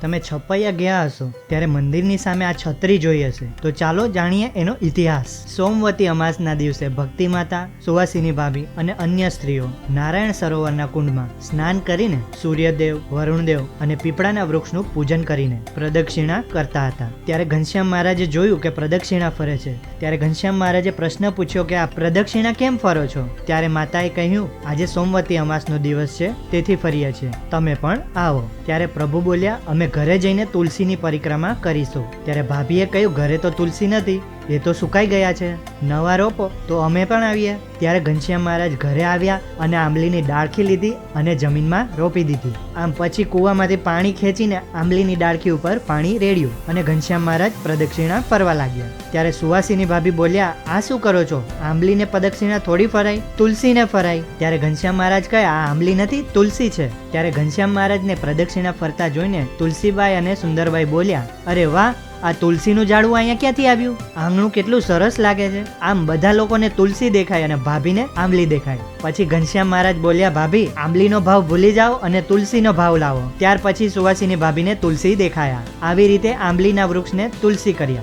તમે છપૈયા ગયા હશો, ત્યારે મંદિરની સામે આ છત્રી જોઈ હશે. તો ચાલો જાણીએ એનો ઇતિહાસ. સોમવતી અમાસના દિવસે ભક્તિ માતા સુવાસીની ભાભી અને અન્ય સ્ત્રીઓ નારાયણ સરોવરના કુંડમાં સ્નાન કરીને સૂર્યદેવ, વરુણદેવ અને પીપળાના વૃક્ષનું પૂજન કરીને પ્રદક્ષિણા કરતા હતા. ત્યારે ઘનશ્યામ મહારાજે જોયું કે પ્રદક્ષિણા ફરે છે. ત્યારે ઘનશ્યામ મહારાજે પ્રશ્ન પૂછ્યો કે, આ પ્રદક્ષિણા કેમ ફરો છો? ત્યારે માતાએ કહ્યું, આજે સોમવતી અમાસનો દિવસ છે, તેથી ફરીએ છીએ. તમે પણ આવો. ત્યારે પ્રભુ બોલ્યા, અમે ઘરે જઈને તુલસીની પરિક્રમા કરીશું. ત્યારે ભાભીએ કહ્યું ઘરે તો તુલસી નથી. એ તો સુકાઈ ગયા છે. નવા રોપો તો અમે પણ આવીએ. ત્યારે ઘનશ્યામ મહારાજ ઘરે આવ્યા અને આંબલીની ડાળખી લીધી અને જમીનમાં રોપી દીધી. આમ પછી કૂવામાંથી પાણી ખેંચીને આંબલીની ડાળખી ઉપર પાણી રેડ્યું અને ઘનશ્યામ મહારાજ પ્રદક્ષિણા ફરવા લાગ્યા. ત્યારે સુવાસીની ભાભી બોલ્યા, આ શું કરો છો? આંબલીને પ્રદક્ષિણા થોડી ફરાય? તુલસીને ફરાય? ત્યારે ઘનશ્યામ મહારાજ કહે, આ આંબલી નથી, તુલસી છે. ત્યારે ઘનશ્યામ મહારાજને પ્રદક્ષિણા ફરતા જોઈને તુલસીબાઈ અને સુંદરબાઈ બોલ્યા, અરે વાહ! આ તુલસીનું ઝાડવું અહીંયા ક્યાંથી આવ્યું? આંગણું કેટલું સરસ લાગે છે. આમ બધા લોકોને તુલસી દેખાય અને ભાભીને આંબલી દેખાય. પછી ઘનશ્યામ મહારાજ બોલ્યા, ભાભી, આંબલીનો ભાવ ભૂલી જાઓ અને તુલસીનો ભાવ લાવો. ત્યાર પછી સુવાસીની ભાભીને તુલસી દેખાયા. આવી રીતે આંબલીના વૃક્ષને તુલસી કર્યા.